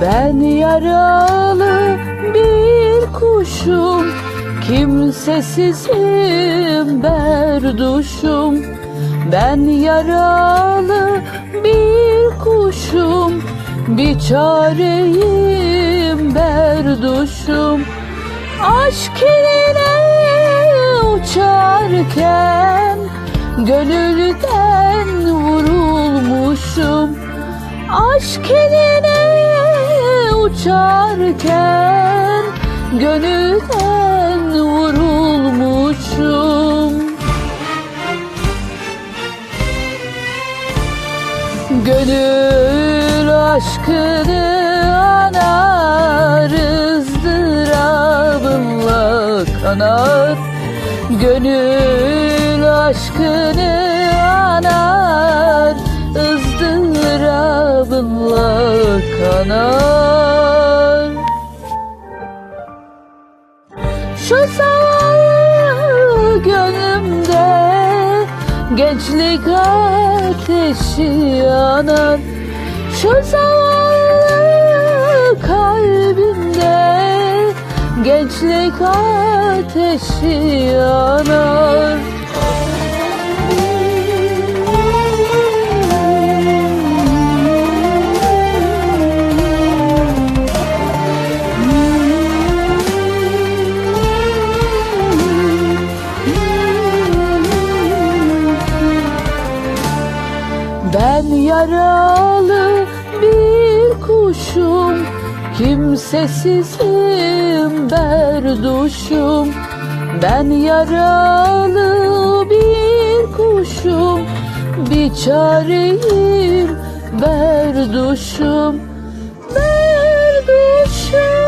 Ben yaralı bir kuşum Kimsesizim berduşum. Ben yaralı bir kuşum Bir çareyim berduşum. Aşk ile uçarken Gönülden vurulmuşum. Aşk eline uçarken Gönülden vurulmuşum. Gönül aşkını anar ızdırabınla kanar Gönül aşkını anar ızdırabınla kanar gençlik ateşi yanar Şu zavallı kalbimde. Gençlik ateşi yanar Ben yaralı bir kuşum Kimsesizim berduşum. Ben yaralı bir kuşum Bir çareyim berduşum. Berduşum